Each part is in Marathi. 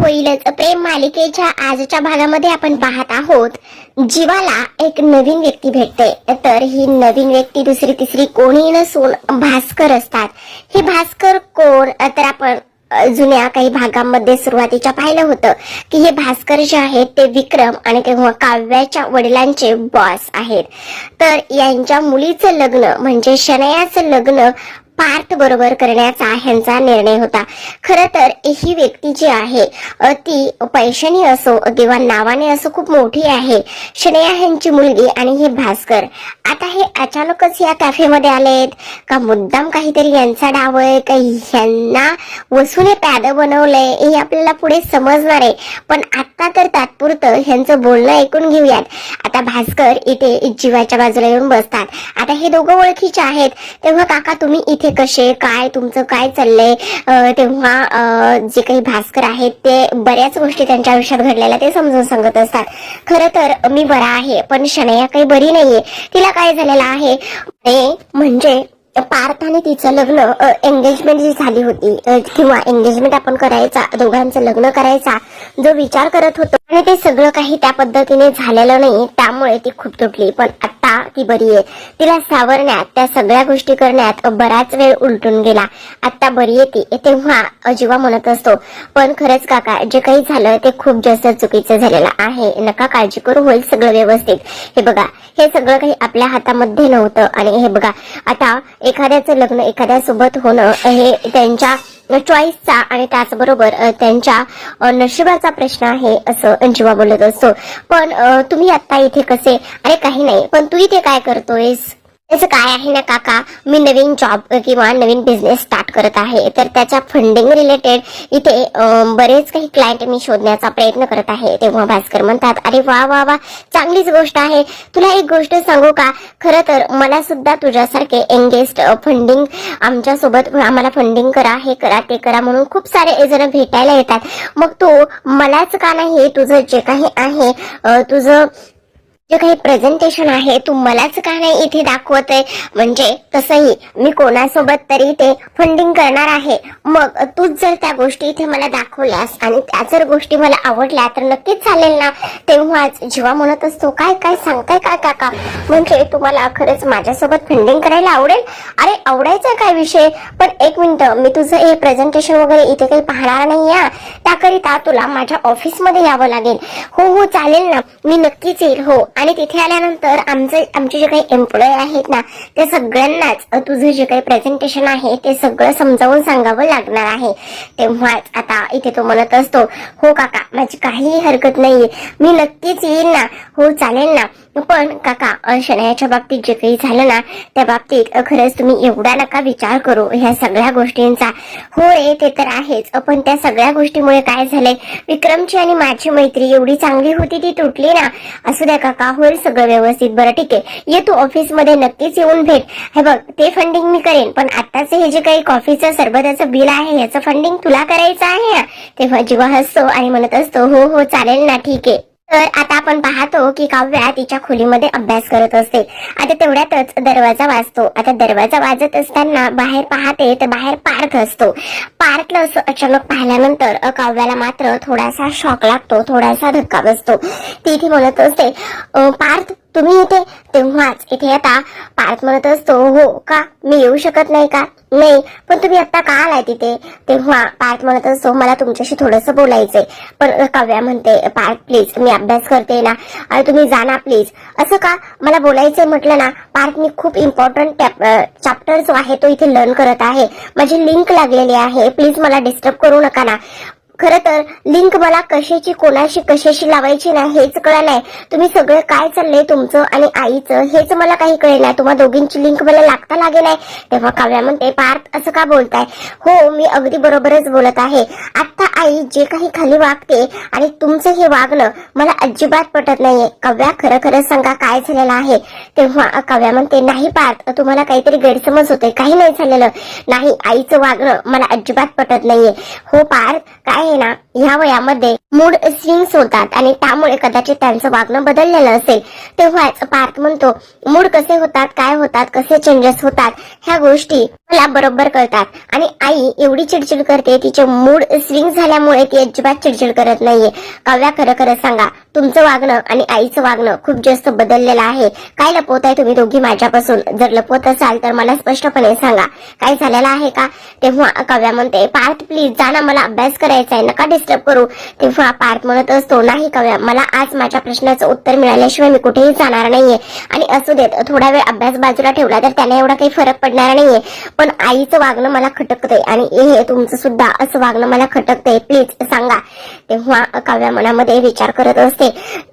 होईलच. प्रेम मालिकेच्या आजच्या भागामध्ये आपण पाहत आहोत जीवाला एक नवीन व्यक्ती भेटते. तर ही नवीन व्यक्ती दुसरी तिसरी कोणी नसून भास्कर असतात. हे भास्कर कोण? तर आपण जुन्या काही भागांमध्ये सुरुवातीच्या पाहिलं होतं की हे भास्कर जे आहेत ते विक्रम आणि तेव्हा काव्याच्या वडिलांचे बॉस आहेत. तर यांच्या मुलीचं लग्न म्हणजे शनयाचं लग्न पार्थ बरोबर करण्याचा ह्यांचा निर्णय होता. खर तर ही व्यक्ती जी आहे ती पैशाने असो किंवा नावाने असो खूप मोठी आहे. शनया ह्यांची मुलगी आणि हे भास्कर. आता हे अचानकच या कॅफेमध्ये आलेत. का मुद्दाम काहीतरी यांचा डाव आहे का ह्यांना वसूने पॅद बनवलंय हे आपल्याला पुढे समजणार आहे. पण आता तर तात्पुरतं ह्यांचं बोलणं ऐकून घेऊयात. आता भास्कर इथे जीवाच्या बाजूला येऊन बसतात. आता हे दोघं ओळखीचे आहेत. तेव्हा काका तुम्ही इथे कसे काय तुमचं काय चाललंय? तेव्हा जे काही भास्कर आहेत ते बऱ्याच गोष्टी त्यांच्या आयुष्यात घडलेल्या ते समजून सांगत असतात. खरं तर मी बरा आहे पण शनया काही बरी नाहीये. तिला काय झालेलं आहे? म्हणजे पार्थ आणि तिचं लग्न एंगेजमेंट जी झाली होती किंवा एंगेजमेंट आपण करायचा दोघांचं लग्न करायचा जो विचार करत होतो आणि ते सगळं काही त्या पद्धतीने झालेलं नाही त्यामुळे ती खूप तुटली. पण आता ती बरी आहे. तिला सावरण्यात त्या सगळ्या गोष्टी करण्यात बराच वेळ उलटून गेला. आता बरी येते तेव्हा अजिवा म्हणत असतो पण खरंच काका जे काही झालं ते खूप जास्त चुकीचं झालेलं आहे. नका काळजी करू. होईल सगळं व्यवस्थित. हे बघा हे सगळं काही आपल्या हातामध्ये नव्हतं. आणि हे बघा आता एखाद्याचं लग्न एखाद्या सोबत होणं हे त्यांच्या म्हणजे चॉईसचा आणि त्याचबरोबर त्यांच्या नशिबाचा प्रश्न आहे असं जीवा बोलत असतो. पण तुम्ही आता इथे कसे? अरे काही नाही. पण तू इथे काय करतोयस? त्याचं काय आहे ना काका? मी नवीन जॉब किंवा नवीन बिझनेस स्टार्ट करत आहे. तर त्याच्या फंडिंग रिलेटेड इथे बरेच काही क्लायंट मी शोधण्याचा प्रयत्न करत आहे. तेव्हा भास्कर म्हणतात अरे वा वा वा चांगलीच गोष्ट आहे. तुला एक गोष्ट सांगू का? खरं तर मला सुद्धा तुझ्यासारखे एंगेस्ट फंडिंग आमच्यासोबत आम्हाला फंडिंग करा हे करा ते करा म्हणून खूप सारे जण भेटायला येतात. मग तू मलाच का नाही? तुझं जे काही आहे तुझं जे काही प्रेझेंटेशन आहे तू मलाच का नाही इथे दाखवत आहे म्हणजे तसंही मी कोणासोबत तरी ते फंडिंग करणार आहे. मग तूच जर त्या गोष्टी इथे मला दाखवल्यास आणि त्या जर गोष्टी मला आवडल्या तर नक्कीच चालेल ना? तेव्हाच जेव्हा म्हणत असतो काय काय सांगताय काय काका म्हणजे तुम्हाला खरंच माझ्यासोबत फंडिंग करायला आवडेल? अरे आवडायचा काय विषय? पण एक मिनिट मी तुझं हे प्रेझेंटेशन वगैरे इथे काही पाहणार नाही या त्याकरिता तुला माझ्या ऑफिसमध्ये यावं लागेल. हो हो चालेल ना? मी नक्कीच येईल हो. आणि तिथे आल्यानंतर आमचे आमचे जे काही एम्प्लॉय आहेत ना ते सगळ्यांनाच तुझं जे काही प्रेझेंटेशन आहे ते सगळं समजावून सांगावं लागणार आहे. तेव्हाच आता इथे तो म्हणत असतो हो काका माझी काहीही हरकत नाहीये. मी नक्कीच येईल ना. हो चालेल ना. पण काका शनायाच्या बाबतीत जे काही झालं ना त्या बाबतीत खरंच तुम्ही एवढा नका विचार करू. ह्या सगळ्या गोष्टींचा. हो रे ते तर आहेच पण त्या सगळ्या गोष्टीमुळे काय झालंय? विक्रमची आणि माझी मैत्री एवढी चांगली होती ती तुटली ना. असू द्या काका होईल सगळं व्यवस्थित. बरं ठीक आहे. ये तू ऑफिसमध्ये नक्कीच येऊन भेट. हे बघ ते फंडिंग मी करेन पण आताच हे जे काही कॉफीचं सरबताचं बिल आहे याचं फंडिंग तुला करायचं आहे? तेव्हा जीवा हसतो आणि म्हणत असतो हो हो चालेल ना ठीक आहे. तर आता आपण पाहतो की काव्या तिच्या खोलीमध्ये अभ्यास करत असते. आता तेवढ्यातच दरवाजा वाजतो. आता दरवाजा वाजत असताना बाहेर पाहते तर बाहेर पार्थ असतो. पार्थला असं अचानक पाहिल्यानंतर काव्याला मात्र थोडासा शॉक लागतो थोडासा धक्का बसतो. ती इथे म्हणत असते पार्थ तुम्ही इथे तेव्हाच इथे आता पार्थ म्हणत असतो. हो का? मी येऊ शकत नाही का? नाही पण तुम्ही आता का आलाय तिथे? तेव्हा पार्थ म्हणत असतो मला तुमच्याशी थोडंसं बोलायचंय. पण काव्या म्हणते पार्थ प्लीज मी अभ्यास करते ना. आणि तुम्ही जा ना प्लीज असं का? मला बोलायचंय म्हटलं ना पार्थ मी खूप इम्पॉर्टंट चॅप्टर जो आहे तो इथे लर्न करत आहे. माझी लिंक लागलेली आहे. प्लीज मला डिस्टर्ब करू नका ना. खर तर लिंक मला कशाची कोणाशी कशाशी लावायची ना हेच कळलं तुम्ही सगळं काय चाललंय तुमचं आणि आईचं हेच मला काही कळलं नाही. तुम्हा दोघींची लिंक मला लागता लागे नाही. तेव्हा काव्या म्हणते पार्थ असं का बोलताय? हो मी अगदी बरोबरच बोलत आहे. आता आई जे काही खाली वागते आणि तुमचं हे वागणं मला अजिबात पटत नाहीये. काव्या खरं खरं सांगा काय झालेलं आहे. तेव्हा काव्या म्हणते नाही पार्थ तुम्हाला काहीतरी गैरसमज होते काही नाही झालेलं. नाही आईचं वागणं मला अजिबात पटत नाहीये. हो पार्थ काय आहे ना ह्या वयामध्ये मूड स्विंग्स होतात आणि त्यामुळे कदाचित त्यांचं वागणं बदललेलं असेल. तेव्हाच पार्थ म्हणतो मूड कसे होतात काय होतात कसे चेंजेस होतात ह्या गोष्टी मला बरोबर कळतात. आणि आई एवढी चिडचिड करते तिचे मूड स्विंग झाल्यामुळे ती अजिबात चिडचिड करत नाहीये. काव्या खरं खरं सांगा तुमचं वागणं आणि आईचं वागणं खूप जास्त बदललेलं आहे. काय लपवताय तुम्ही दोघी माझ्यापासून? जर लपवत असाल तर मला स्पष्टपणे सांगा. काय झालेलं आहे का? तेव्हा काव्या म्हणते पार्थ प्लीज जा ना मला अभ्यास करायचा आहे नका डिस्टर्ब करू. तेव्हा पार्थ म्हणत असतो नाही कव्या मला आज माझ्या प्रश्नाचं उत्तर मिळाल्याशिवाय मी कुठेही जाणार नाहीये. आणि असू देत थोडा वेळ अभ्यास बाजूला ठेवला तर त्याने एवढा काही फरक पडणार नाहीये. पण आईचं वागणं मला खटकतंय आणि हे तुमचं सुद्धा असं वागणं मला खटकतंय. प्लीज सांगा. तेव्हा काव्या मनामध्ये विचार करत असते.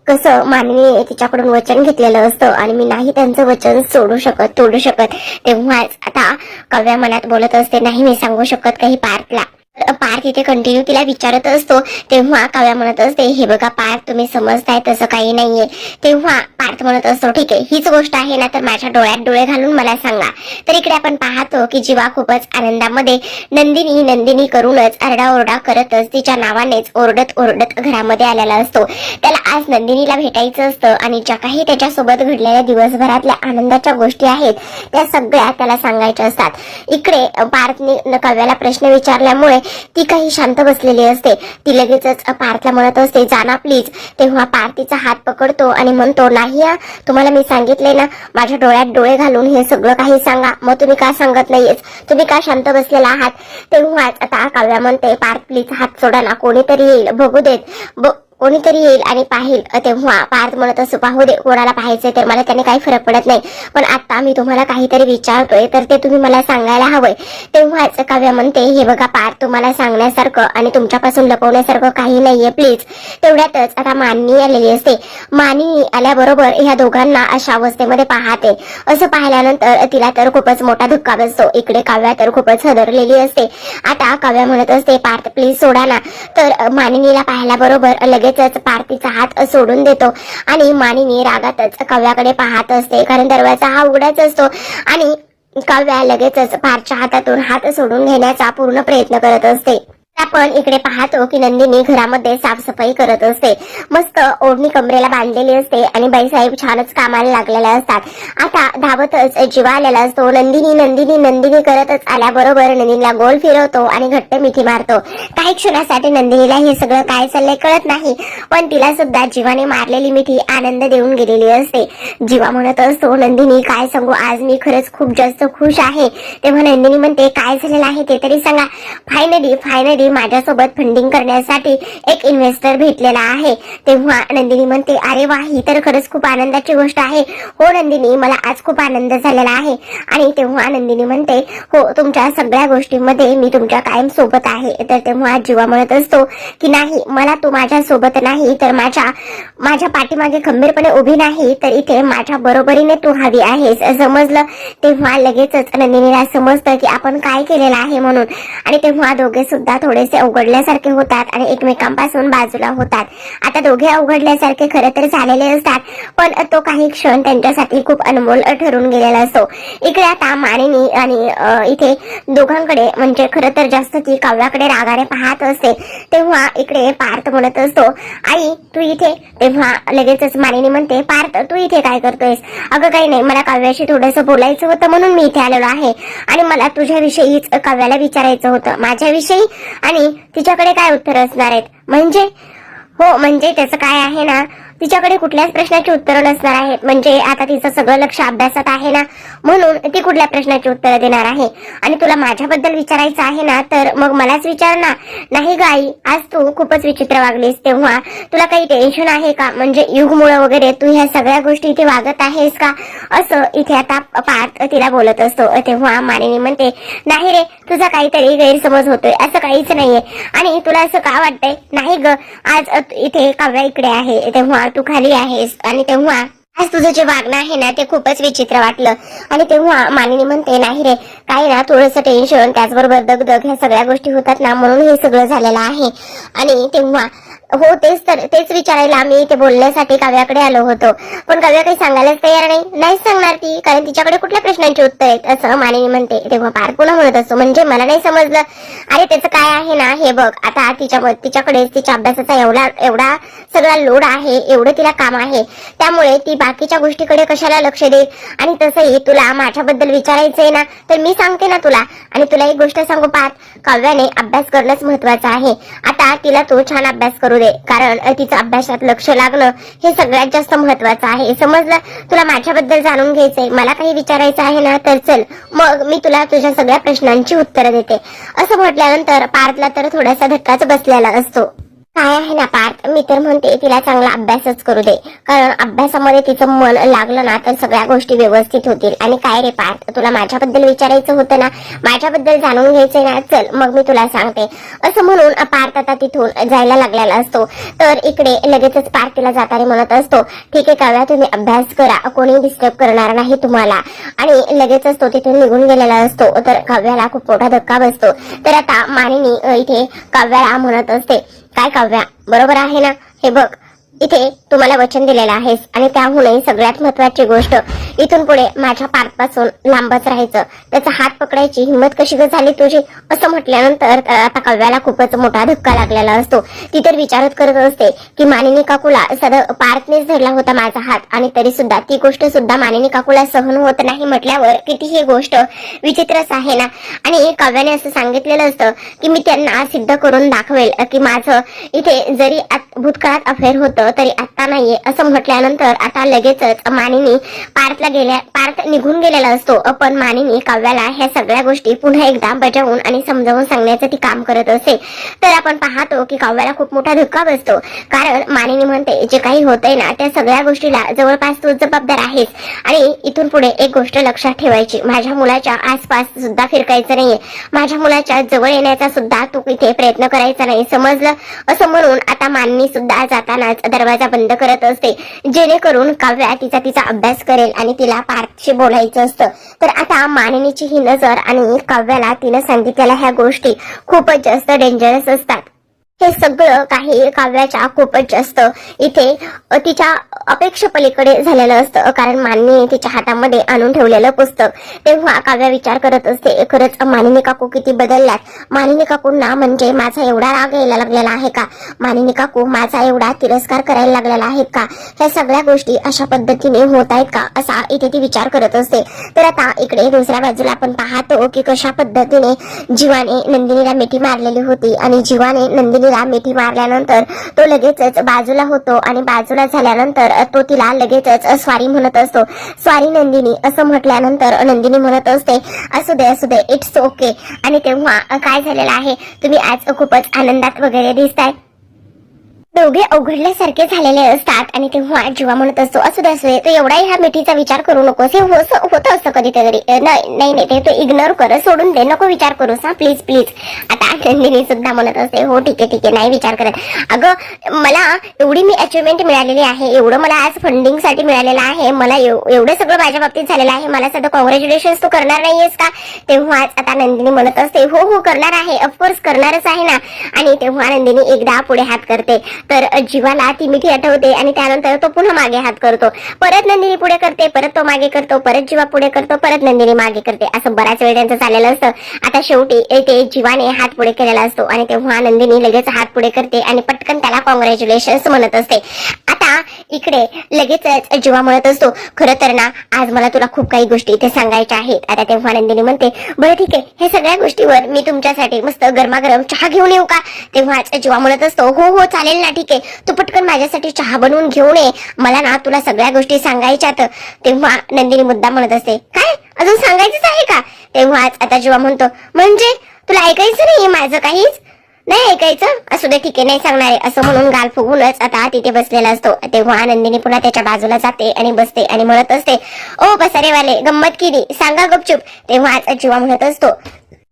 कसं मानवी तिच्याकडून वचन घेतलेलं असतं आणि मी नाही त्यांचं वचन सोडू शकत तोडू शकत. तेव्हाच आता काव्या मनात बोलत असते नाही मी सांगू शकत काही पार्थला. पार्थ इथे कंटिन्यू तिला विचारत असतो. तेव्हा काव्या म्हणत असते हे बघा पार्थ तुम्ही समजताय तसं काही नाहीये. तेव्हा पार्थ म्हणत असतो ठीक आहे हीच गोष्ट आहे ना तर माझ्या डोळ्यात डोळे घालून मला सांगा. तर इकडे आपण पाहतो की जीवा खूपच आनंदामध्ये नंदिनी नंदिनी करूनच आरडाओरडा करतच तिच्या नावानेच ओरडत ओरडत घरामध्ये आलेला असतो. त्याला आज नंदिनीला भेटायचं असतं आणि ज्या काही त्याच्यासोबत घडलेल्या दिवसभरातल्या आनंदाच्या गोष्टी आहेत त्या सगळ्या त्याला सांगायच्या असतात. इकडे पार्थने काव्याला प्रश्न विचारल्यामुळे ती काही शांत बसलेली असते. ती लगेचच पार्थला म्हणत असते. जाना प्लीज तेव्हा पार्थ तिचा हात पकडतो आणि म्हणतो नाही या तुम्हाला मी सांगितले ना माझ्या डोळ्यात डोळे घालून हे सगळं काही सांगा. मग तुम्ही का सांगत नाहीयेच तुम्ही का शांत बसलेला आहात? तेव्हाच आता काव्या म्हणते पार्थ प्लीज हात सोडा ना कोणीतरी येईल. बघू देत. बघ कोणीतरी येईल आणि पाहिल. तेव्हा पार्थ म्हणत असो पाहू दे कोणाला पाहायचंय तर मला त्याने काही फरक पडत नाही. पण आता मी तुम्हाला काहीतरी विचारतोय तर ते तुम्ही मला सांगायला हवंय. तेव्हाच काव्या म्हणते हे बघा पार्थ तुम्हाला सांगण्यासारखं आणि तुमच्यापासून लपवण्यासारखं काही नाहीये प्लीज तेवढ्यातच आता माननी आलेली असते. मानी आल्याबरोबर ह्या दोघांना अशा अवस्थेमध्ये पाहते. असं पाहिल्यानंतर तिला तर खूपच मोठा धक्का बसतो. इकडे काव्या तर खूपच हदरलेली असते. आता काव्या म्हणत असते पार्थ प्लीज सोडा ना. तर मानिनीला पाहिल्याबरोबर लगेचच पार्थिचा हात सोडून देतो. आणि मानिनी रागातच कव्याकडे पाहत असते. कारण दरवाजा हा उघडाच असतो. आणि काव्या लगेचच पारच्या हातातून हात सोडून घेण्याचा पूर्ण प्रयत्न करत असते. आपण इकडे पाहतो की नंदिनी घरामध्ये साफसफाई करत असते. मस्त ओढणी कमरेला बांधलेली असते आणि बाईसाहेब छानच कामाला लागलेल्या असतात. आता धावतच जीवा आलेला असतो. नंदिनी नंदिनी नंदिनी करतच आल्याबरोबर नंदिनीला गोल फिरवतो आणि घट्ट मिठी मारतो. काही क्षणासाठी नंदिनीला हे सगळं काय चाललंय कळत नाही पण तिला सुद्धा जीवाने मारलेली मिठी आनंद देऊन गेलेली असते. जीवा म्हणत असतो नंदिनी काय सांगू? आज मी खरंच खूप जास्त खुश आहे. तेव्हा नंदिनी म्हणते काय झालेलं आहे ते तरी सांगा. फायनली फायनली माझ्यासोबत फंडिंग करण्यासाठी एक इन्व्हेस्टर भेटलेला आहे. तेव्हा नंदिनी म्हणते अरे वा ही तर खरंच खूप आनंदाची गोष्ट आहे. हो नंदिनी मला आज खूप आनंद झालेला आहे. आणि तेव्हा नंदिनी म्हणते हो तुमच्या सगळ्या गोष्टींमध्ये मी तुमच्या कायम सोबत आहे. तर तेव्हा जीवा म्हणत असतो की नाही मला तू माझ्या सोबत नाही तर माझ्या माझ्या पाठीमागे खंबीरपणे उभी नाही तर इथे माझ्या बरोबरीने तू हवी आहेस. समजलं. तेव्हा लगेचच नंदिनीला समजतं की आपण काय केलेलं आहे म्हणून. आणि तेव्हा दोघे सुद्धा थोडेसे अवघडल्यासारखे होतात आणि एकमेकांपासून बाजूला होतात. आता दोघे अवघडल्यासारखे खरं तर झालेले असतात पण तो काही क्षण त्यांच्यासाठी खूप अनमोल ठरून गेलेला असतो. इकडे आता मानिनी आणि इथे दोघांकडे म्हणजे खरं तर जास्त ती काव्याकडे रागाने पाहत असते तेव्हा इकडे पार्थ म्हणत असतो आई तू इथे? तेव्हा लगेचच मानिनी म्हणते पार्थ तू इथे काय करतोयस? अगं काही नाही मला काव्याशी थोडंसं बोलायचं होतं म्हणून मी इथे आलेलो आहे आणि मला तुझ्याविषयीच काव्याला विचारायचं होतं. माझ्याविषयी आणि तिच्याकडे काय उत्तर असणार आहेत? म्हणजे? हो म्हणजे त्याचं काय आहे ना? तिच्याकडे कुठल्याच प्रश्नाची उत्तरं नसणार आहेत. म्हणजे आता तिचं सगळं लक्ष अभ्यासात आहे ना? म्हणून ती कुठल्या प्रश्नाची उत्तरं देणार आहे? आणि तुला माझ्याबद्दल विचारायचं आहे ना तर मग मलाच विचार ना. नाही ग आई आज तू खूपच विचित्र वागलीस तेव्हा. तुला काही टेन्शन आहे का? म्हणजे युगमुळं वगैरे तू ह्या सगळ्या गोष्टी इथे वागत आहेस का? असं इथे आता पार्थ तिला बोलत असतो. तेव्हा मानिनी म्हणते नाही रे तुझा काहीतरी गैरसमज होतोय. असं काहीच नाहीये. आणि तुला असं का वाटतंय? नाही ग आज इथे काव्या इकडे आहे. तेव्हा तू खाली आहेस. आणि तेव्हा आज तुझं जे वागणं आहे ना ते खूपच विचित्र वाटलं. आणि तेव्हा मानिनी म्हणते नाही रे काही ना थोडंसं टेन्शन त्याचबरोबर दगदग ह्या सगळ्या गोष्टी होतात ना म्हणून हे सगळं झालेलं आहे. आणि तेव्हा हो तेच तर तेच विचारायला आम्ही ते बोलण्यासाठी काव्याकडे आलो होतो. पण काव्या काही सांगायलाच तयार नाही. नाही सांगणार ती कारण तिच्याकडे कुठल्या प्रश्नांची उत्तर आहेत? असं मानिनी म्हणते. तेव्हा पार पुन्हा म्हणत असतो म्हणजे मला नाही समजलं. अरे त्याचं काय आहे ना? हे बघ. आता तिच्या तिच्याकडे तिच्या अभ्यासाचा एवढा एवढा सगळा लोड आहे. एवढं तिला काम आहे. त्यामुळे ती बाकीच्या गोष्टीकडे कशाला लक्ष देईल? आणि तसंही तुला माझ्याबद्दल विचारायचंय ना तर मी सांगते ना तुला. आणि तुला एक गोष्ट सांगू पाहत काव्याने अभ्यास करणंच महत्वाचं आहे. आता तिला तो छान अभ्यास करू दे कारण तिचं अभ्यासात लक्ष लागणं हे सगळ्यात जास्त महत्वाचं आहे. समजलं? तुला माझ्याबद्दल जाणून घ्यायचंय. मला काही विचारायचं आहे ना तर चल. मग मी तुला तुझ्या सगळ्या प्रश्नांची उत्तरं देते. असं म्हटल्यानंतर पार्थला तर थोडासा धक्काच बसलेला असतो. काय आहे ना पार्थ. मी तर म्हणते तिला चांगला अभ्यासच करू दे. कारण अभ्यासामध्ये तिचं मन लागलं ना तर सगळ्या गोष्टी व्यवस्थित होतील. आणि काय रे पार्थ तुला माझ्याबद्दल विचारायचं होतं ना? माझ्याबद्दल जाणून घ्यायचंय ना? चल मग मी तुला सांगते. असं म्हणून पार्थ आता तिथून जायला लागलेला असतो. तर इकडे लगेचच पार्थ तिला जाताना म्हणत असतो ठीक आहे काव्या तुम्ही अभ्यास करा. कोणी डिस्टर्ब करणार नाही तुम्हाला. आणि लगेचच तो तिथून निघून गेलेला असतो. तर काव्याला खूप मोठा धक्का बसतो. तर आता मानिनी इथे काव्याला म्हणत असते काय काव्या? बरोबर आहे ना? हे बघ इथे तुम्हाला वचन दिलेलं आहेस आणि त्याहूनही सगळ्यात महत्वाची गोष्ट इथून पुढे माझ्या पारपासून लांबच राहायचं. त्याचा हात पकडायची हिंमत कशी ग झाली तुझी? असं म्हटल्यानंतर आता काव्याला खूपच मोठा धक्का लागलेला असतो. ती तर विचारत करत असते की मानिनी काकूला सदा पार्थनेच धरला होता माझा हात आणि तरी सुद्धा ती गोष्ट सुद्धा मानिनी काकूला सहन होत नाही म्हटल्यावर किती ही गोष्ट विचित्रच आहे ना? आणि काव्याने असं सांगितलेलं असतं की मी त्यांना सिद्ध करून दाखवेल की माझं इथे जरी भूतकाळात अफेअर होतं तरी आता नाहीये असं म्हटल्यानंतर आता लगेचच मानिनी पार्थला गेल्या पार्थ निघून गेलेला असतो. पण मानिनी काव्याला ह्या सगळ्या गोष्टी पुन्हा एकदा बजावून आणि समजावून सांगण्याचं ती काम करत असते तर आपण पाहतो की काव्याला खूप मोठा धक्का बसतो. कारण मानिनी म्हणते जे काही होतंय ना त्या सगळ्या गोष्टीला जवळपास तू जबाबदार आहेस आणि इथून पुढे एक गोष्ट लक्षात ठेवायची माझ्या मुलाच्या आसपास सुद्धा फिरकायचं नाहीये. माझ्या मुलाच्या जवळ येण्याचा सुद्धा तू इथे प्रयत्न करायचा नाही समजलं? असं म्हणून आता माननी सुद्धा जातानाच दरवाजा बंद करत असते. जेणेकरून काव्या तिचा तिचा अभ्यास करेल आणि तिला पार्थशी बोलायचं असतं. तर आता मानिनीची ही नजर आणि काव्याला तिनं सांगितलेल्या ह्या गोष्टी खूपच जास्त डेंजरस असतात. हे सगळं काही काव्याच्या खूपच जास्त इथे तिच्या अपेक्षेपलीकडे झालेलं असतं. कारण मानिनी तिच्या हातामध्ये आणून ठेवलेलं पुस्तक. तेव्हा काव्या विचार करत असते खरंच मानिनी काकू किती बदलल्यात. मानिनी काकूंना म्हणजे माझा एवढा राग यायला लागलेला आहे का? मानिनी काकू माझा एवढा तिरस्कार करायला लागलेला आहे का? ह्या सगळ्या गोष्टी अशा पद्धतीने होत आहेत का? असा इथे ती विचार करत असते. तर आता इकडे दुसऱ्या बाजूला आपण पाहतो की कशा पद्धतीने जीवाने नंदिनीला मिठी मारलेली होती आणि जीवाने नंदिनी नंदिनीला मिठी मारल्यानंतर तो लगेचच बाजूला होतो आणि बाजूला झाल्यानंतर तो तिला लगेचच स्वारी म्हणत असतो. स्वारी नंदिनी असं म्हटल्यानंतर नंदिनी म्हणत असते असू दे असू दे इट्स ओके आणि तेव्हा काय झालेलं आहे तुम्ही आज खूपच आनंदात वगैरे दिसताय. दोघे अवघडल्यासारखे झालेले असतात आणि तेव्हा जीवा म्हणत असतो असू दे असू दे एवढाही ह्या मिठीचा विचार करू नकोस. हे होत असतं कधीतरी. नाही नाही नाही ते तू इग्नोर कर सोडून दे नको विचार करूस हा प्लीज प्लीज आता नंदिनी सुद्धा म्हणत असते हो ठीक आहे ठीक आहे नाही विचार करत. अगं मला एवढी मी अचिव्हमेंट मिळालेली आहे एवढं मला आज फंडिंगसाठी मिळालेलं आहे मला एवढं सगळं माझ्या बाबतीत झालेलं आहे मला सध्या कॉंग्रॅच्युलेशन तू करणार नाहीयेस का? तेव्हाच आता नंदिनी म्हणत असते हो हो करणार आहे ऑफकोर्स करणारच आहे ना. आणि तेव्हा नंदिनी एकदा पुढे हात करते तर जीवाला ती मिठी आठवते आणि त्यानंतर तो पुन्हा मागे हात करतो. परत नंदिनी पुढे करते परत तो मागे करतो परत जीवा पुढे करतो परत नंदिनी मागे करते. असं बराच वेळ त्यांचं चाललेलं असतं. आता शेवटी ते जीवाने हात पुढे केलेला असतो आणि तेव्हा नंदिनी लगेच हात पुढे करते आणि पटकन त्याला कॉंग्रॅच्युलेशन म्हणत असते. आता इकडे. लगेचच जीवा म्हणत असतो. खरं तर ना आज मला तुला खूप काही गोष्टी इथे सांगायच्या आहेत. आता तेव्हा नंदिनी म्हणते बरं ठीक आहे हे सगळ्या गोष्टीवर मी तुमच्यासाठी मस्त गरमागरम चहा घेऊन येऊ का? तेव्हाच जीवा म्हणत असतो हो हो चालेल ना ठीक आहे. तू पटकन माझ्यासाठी चहा बनवून घेऊन ये मला ना तुला सगळ्या गोष्टी सांगायच्यात. तेव्हा नंदिनी मुद्दा म्हणत असते काय? अजून सांगायचंच आहे का? तेव्हाच आता जीवा म्हणतो म्हणजे? तुला ऐकायचं नाही माझं काहीच? नाही ऐकायचं? असू दे ठीक आहे नाही सांगणार आहे. असं म्हणून गाल फुगूनच आता तिथे बसलेला असतो. तेव्हा नंदिनी पुन्हा त्याच्या बाजूला जाते आणि बसते आणि म्हणत असते ओ बसारेवाले गंमत केली. सांगा गपचूप. तेव्हा जीवा म्हणत असतो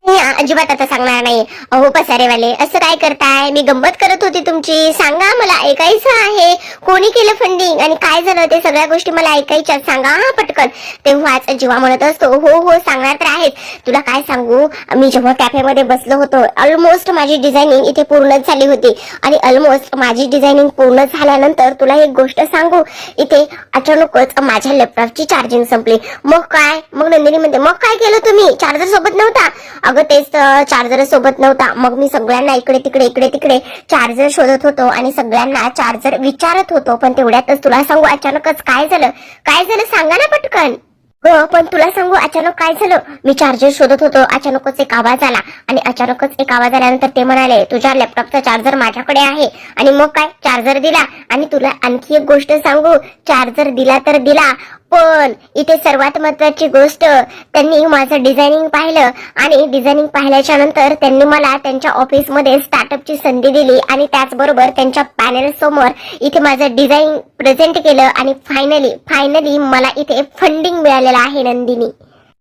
मी अजिबात आता सांगणार नाही. अहो पसारेवाले असं काय करताय? मी गंमत करत होती तुमची. सांगा मला ऐकायचं आहे? कोणी केलं फंडिंग आणि काय झालं? ते सगळ्या गोष्टी मला ऐकायच्या. सांगा हा पटकन. तेव्हाच जीवा म्हणत असतो हो हो सांगणार तर आहेत तुला काय सांगू? मी जेव्हा कॅफेमध्ये बसलो होतो ऑलमोस्ट माझी डिझायनिंग इथे पूर्णच झाली होती. आणि ऑलमोस्ट माझी डिझायनिंग पूर्ण झाल्यानंतर तुला एक गोष्ट सांगू? इथे अचानकच माझ्या लॅपटॉपची चार्जिंग संपली. मग काय? मग नंदिनी म्हणते मग काय केलं तुम्ही? चार्जर सोबत नव्हता? अगं तेच चार्जर सोबत नव्हता. मग मी सगळ्यांना इकडे तिकडे इकडे तिकडे चार्जर शोधत होतो आणि सगळ्यांना चार्जर विचारत होतो. पण तेवढ्यातच तुला सांगू अचानकच काय झालं? काय झालं सांगा ना पटकन. हो पण तुला सांगू अचानक काय झालं? मी चार्जर शोधत होतो. अचानकच एक आवाज आला आणि अचानकच एक आवाज आल्यानंतर ते म्हणाले तुझ्या लॅपटॉपचा चार्जर माझ्याकडे आहे. आणि मग काय? चार्जर दिला. आणि तुला आणखी एक गोष्ट सांगू चार्जर दिला तर दिला. पण इथे सर्वात महत्वाची गोष्ट त्यांनी माझं डिझायनिंग पाहिलं आणि डिझायनिंग पाहिल्याच्या नंतर त्यांनी मला त्यांच्या ऑफिसमध्ये स्टार्टअपची संधी दिली आणि त्याचबरोबर त्यांच्या पॅनल समोर इथे माझं डिझाईन प्रेझेंट केलं आणि फायनली फायनली मला इथे फंडिंग मिळालेलं आहे नंदिनी.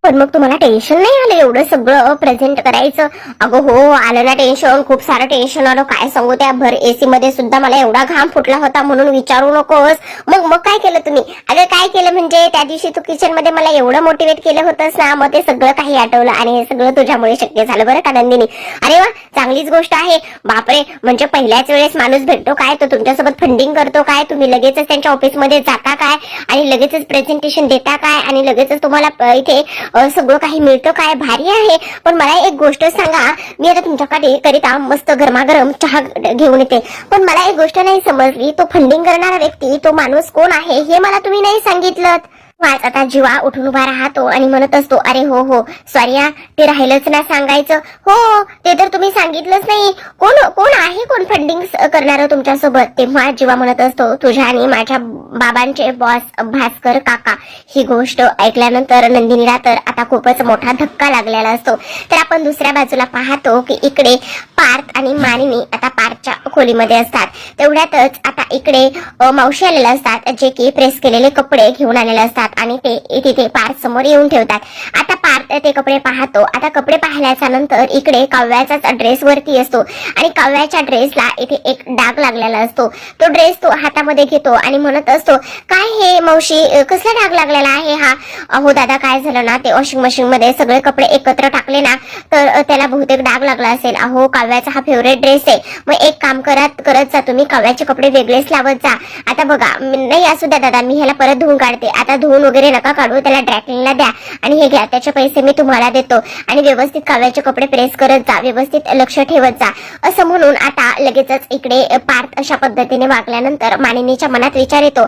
पण मग तुम्हाला टेन्शन नाही आलं? एवढं सगळं प्रेझेंट करायचं? अगं हो आलं ना टेन्शन खूप सारं टेन्शन आलं. काय सांगू त्या? भर एसी मध्ये सुद्धा मला एवढा घाम फुटला होता म्हणून विचारू नकोस. मग मग काय केलं तुम्ही? अगं काय केलं म्हणजे? त्या दिवशी तू किचनमध्ये मला एवढं मोटिवेट केलं होतंस ना मग ते सगळं काही आठवलं आणि हे सगळं तुझ्यामुळे शक्य झालं बरं का नंदिनी? अरे वा चांगलीच गोष्ट आहे. बापरे म्हणजे पहिल्याच वेळेस माणूस भेटतो काय? तो तुमच्यासोबत फंडिंग करतो काय? तुम्ही लगेचच त्यांच्या ऑफिसमध्ये जाता काय? आणि लगेचच प्रेझेंटेशन देता काय? आणि लगेचच तुम्हाला इथे सगळं काही मिळतं काय भारी आहे. पण मला एक गोष्ट सांगा मी आता तुमच्याकडे करिता मस्त गरमागरम चहा घेऊन येते. पण मला एक गोष्ट नाही समजली तो फंडिंग करणारा व्यक्ती तो माणूस कोण आहे हे मला तुम्ही नाही सांगितलं वाच आता जीवा उठून उभा राहतो आणि म्हणत असतो अरे हो हो सॉरी ते राहिलंच ना सांगायचं. हो ते तर तुम्ही सांगितलंच नाही. कोण कोण आहे कोण फंडिंग करणार तुमच्यासोबत? तेव्हा जीवा म्हणत असतो तुझ्या आणि माझ्या बाबांचे बॉस भास्कर काका. ही गोष्ट ऐकल्यानंतर नंदिनीला तर आता खूपच मोठा धक्का लागलेला असतो. तर आपण दुसऱ्या बाजूला पाहतो की इकडे पार्थ आणि मानिनी आता पार्थच्या खोलीमध्ये असतात. तेवढ्यातच आता इकडे मावशी आलेले असतात जे की प्रेस केलेले कपडे घेऊन आलेले असतात. आणि ते तिथे पार्थ समोर येऊन ठेवतात. आता पार्थ ते कपडे पाहतो. आता कपडे पाहिल्याच्या नंतर इकडे काव्याचाच ड्रेस वरती असतो. आणि काव्याच्या ड्रेसला इथे एक डाग लागलेला असतो. तो ड्रेस तो हातामध्ये घेतो आणि म्हणत असतो काय हे मावशी कसला डाग लागलेला आहे हा? हो दादा काय झालं ना ते वॉशिंग मशीन मध्ये सगळे कपडे एकत्र टाकले ना तर त्याला बहुतेक डाग लागला असेल. अहो काव्याचा हा फेवरेट ड्रेस आहे. मग एक काम करत करत जा तुम्ही. काव्याचे कपडे वेगळेच लावत जा. आता बघा नाही असू द्या दादा मी ह्याला परत धुवून काढते. आता धुवून ऊन वगैरे नका काढू त्याला ड्रायक्लिनला द्या. आणि हे घ्या त्याचे पैसे मी तुम्हाला देतो. आणि व्यवस्थित काव्याचे कपडे प्रेस करत जा व्यवस्थित लक्ष ठेवत जा. असं म्हणून आता लगेचच इकडे पार्थ अशा पद्धतीने वागल्यानंतर मानिनीच्या मनात विचार येतो.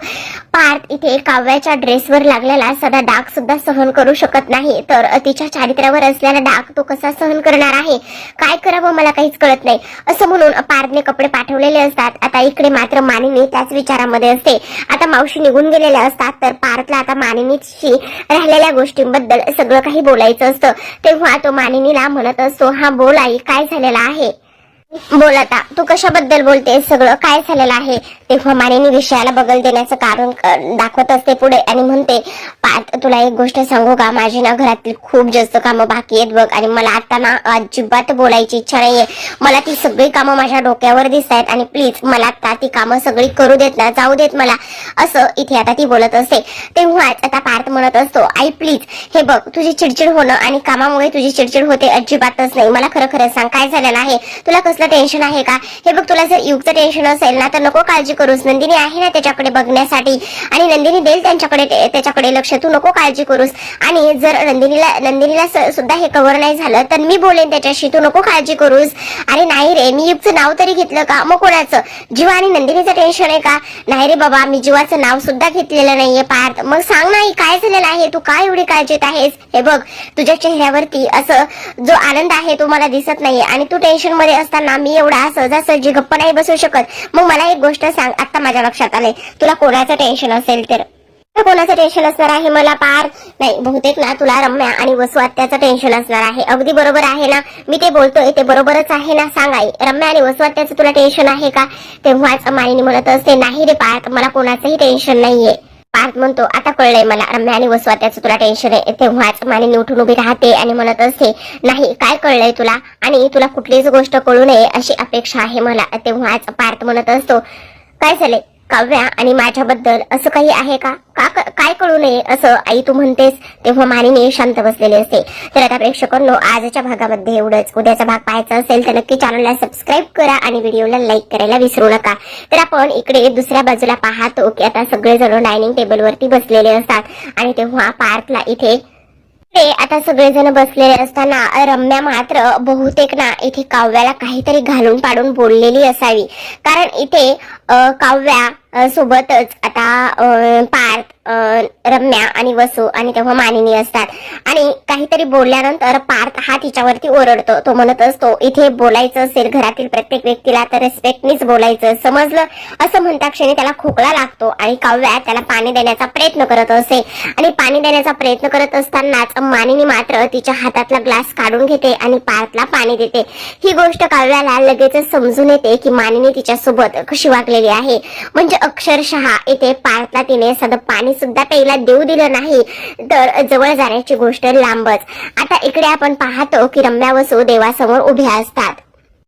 पार्थ इथे काव्याच्या ड्रेसवर लागलेला सदा डाग सुद्धा सहन करू शकत नाही. तर तिच्या चारित्र्यावर असलेला डाग तो कसा सहन करणार आहे? काय करावं मला काहीच कळत नाही. असं म्हणून पार्थने कपडे पाठवलेले असतात. आता इकडे मात्र मानिनी त्याच विचारामध्ये असते. आता मावशी निघून गेलेल्या असतात. तर पार्थला आता मानिनीशी राहिलेल्या गोष्टींबद्दल सगळं काही बोलायचं असतं. तेव्हा तो मानिनीला म्हणत असतो हा बोल आई काय झालेला आहे? बोल आता तू कशाबद्दल बोलते सगळं काय झालेलं आहे? तेव्हा मानिनी विषयाला बगल देण्याचं कारण दाखवत असते पुढे आणि म्हणते पार्थ तुला एक गोष्ट सांगू का? माझी ना घरातील खूप जास्त कामं बाकी आहेत बघ. आणि मला आता ना अजिबात बोलायची इच्छा नाहीये. मला ती सगळी कामं माझ्या डोक्यावर दिसत आहेत आणि प्लीज मला आता ती कामं सगळी करू देत ना जाऊ देत मला. असं इथे आता ती बोलत असते. तेव्हाच आता पार्थ म्हणत असतो आई प्लीज हे बघ तुझी चिडचिड होणं आणि कामामुळे तुझी चिडचिड होते अजिबातच नाही. मला खरं खरं सांग काय झालेलं आहे? तुला कसलं टेन्शन आहे का? हे बघ तुला जर युगचं टेन्शन असेल ना तर नको काळजी करूस. नंदिनी आहे ना त्याच्याकडे बघण्यासाठी. आणि नंदिनी देईल त्यांच्याकडे त्याच्याकडे लक्ष तू नको काळजी करूस. आणि जर नंदिनीला नंदिनीला सुद्धा हे कव्हर नाही झालं तर मी बोलेन त्याच्याशी तू नको काळजी करूस. अरे नाही रे मी युगचं नाव तरी घेतलं का? मग कोणाचं? जीवा आणि नंदिनीचं टेन्शन आहे का? नाही रे बाबा मी जीवाचं नाव सुद्धा घेतलेलं नाहीये पार्थ मग सांग नाही काय झालेलं आहे? तू काय एवढी काळजीत आहेस? हे बघ तुझ्या चेहऱ्यावरती असं जो आनंद आहे तो मला दिसत नाहीये. आणि तू टेन्शनमध्ये असताना मी एवढा सहजासहजी गप्प नाही बसू शकत. मग मला एक गोष्ट सांग आता माझ्या लक्षात आलंय. तुला कोणाचं टेन्शन असेल तर? कोणाचं टेन्शन असणार आहे? मला पार. नाही बहुतेक ना तुला रम्या आणि वसू आत्याचं टेन्शन असणार आहे. अगदी बरोबर आहे ना? मी ते बोलतोय ते बरोबरच आहे ना? सांग आई रम्या आणि वसू आत्याचं तुला टेन्शन आहे का? तेव्हाच मानिनी म्हणत असते नाही रे पार्थ मला कोणाचंही टेन्शन नाहीये. पार्थ म्हणतो आता कळलंय मला रम्या आणि वसू त्याचं तुला टेन्शन आहे. तेव्हाच मानिनी उठून उभी राहते आणि म्हणत असते नाही काय कळलंय तुला? आणि तुला कुठलीच गोष्ट कळू नये अशी अपेक्षा आहे मला. तेव्हाच पार्थ म्हणत असतो काय झाले काव्या आणि माझ्याबद्दल असं काही आहे का? का काय कळू नये असं आई तू म्हणतेस? तेव्हा मानिनी शांत बसलेली असते. तर आता प्रेक्षकांनो आजच्या भागामध्ये एवढंच. उद्याचा भाग पाहायचा असेल तर नक्की चॅनलला सबस्क्राईब करा आणि व्हिडिओला लाईक करायला विसरू नका. तर आपण इकडे दुसऱ्या बाजूला पाहतो की आता सगळेजण डायनिंग टेबलवरती बसलेले असतात. आणि तेव्हा पार्कला इथे ते आता सगळेजण बसलेले असताना रम्या मात्र बहुतेक ना इथे काव्याला काहीतरी घालून पाडून बोललेली असावी. कारण इथे अ, काव्या सोबतच आता पार्थ रम्या आणि वसू आणि तेव्हा मानिनी असतात. आणि काहीतरी बोलल्यानंतर पार्थ हा तिच्यावरती ओरडतो. तो म्हणत असतो इथे बोलायचं असेल घरातील प्रत्येक व्यक्तीला तर रिस्पेक्टनीच बोलायचं. समजलं? असं म्हणता क्षणी त्याला खोकला लागतो आणि काव्या त्याला पाणी देण्याचा प्रयत्न करत असे. आणि पाणी देण्याचा प्रयत्न करत असतानाच मानिनी मात्र तिच्या हातातला ग्लास काढून घेते आणि पार्थला पाणी देते. ही गोष्ट काव्याला लगेच समजून येते की मानिनी तिच्यासोबत कशी वागलेली आहे. म्हणजे अक्षरशः इथे पार्थला तिने साधं पाणी सुद्धा प्यायला देऊ दिलं नाही. तर जवळ जाण्याची गोष्ट लांबच. आता इकडे आपण पाहतो की रम्या वसू देवासमोर उभ्या असतात.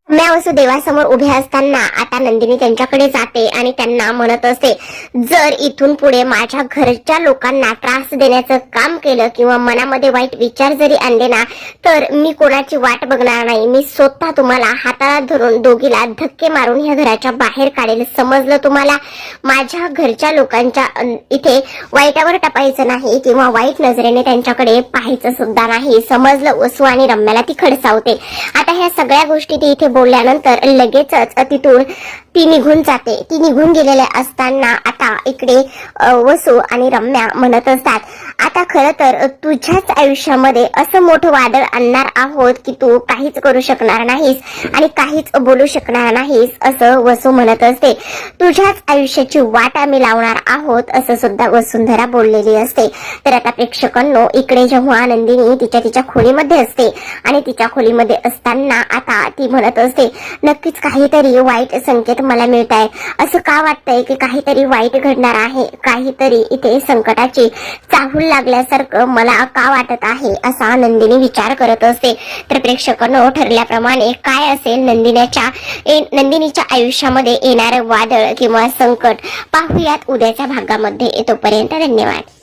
रम्या वसुदेवासमोर उभ्या असताना आता नंदिनी त्यांच्याकडे जाते आणि त्यांना म्हणत असते जर इथून पुढे माझ्या घरच्या लोकांना त्रास देण्याचं काम केलं किंवा मनामध्ये वाईट विचार जरी आणले ना तर मी कोणाची वाट बघणार नाही. मी स्वतः तुम्हाला हाताला धरून दोघीला धक्के मारून ह्या घराच्या बाहेर काढेल. समजलं तुम्हाला? माझ्या घरच्या लोकांच्या इथे वाईटावर टपायचं नाही किंवा वाईट नजरेने त्यांच्याकडे पाहायचं सुद्धा नाही. समजलं? वसू आणि रम्याला ती खडसावते. आता ह्या सगळ्या गोष्टी ती इथे बोलल्यानंतर लगेचच तिथून ती निघून जाते. ती निघून गेलेल्या असताना आता इकडे वसू आणि रम्या म्हणत असतात आता खरं तर तुझ्याच आयुष्यामध्ये असं मोठं वादळ आणणार आहोत की तू काहीच करू शकणार नाहीस आणि काहीच बोलू शकणार नाहीस असं वसू म्हणत असते. तुझ्याच आयुष्याची वाट आम्ही लावणार आहोत असं सुद्धा वसुंधरा बोललेली असते. तर आता प्रेक्षकांनो इकडे जेव्हा आनंदिनी तिच्या तिच्या खोलीमध्ये असते आणि तिच्या खोलीमध्ये असताना आता ती म्हणत असते नक्कीच काहीतरी वाईट संकेत मला मिळत आहे असं का वाटतंय की काहीतरी वाईट घडणार आहे? काहीतरी इथे संकटाची चाहूल लागल्यासारखं मला का वाटत आहे असा नंदिनी विचार करत असते. तर प्रेक्षकांनो ठरल्याप्रमाणे काय असेल नंदिनीच्या नंदिनीच्या आयुष्यामध्ये येणारं वादळ किंवा संकट? पाहूयात उद्याच्या भागामध्ये. तोपर्यंत धन्यवाद.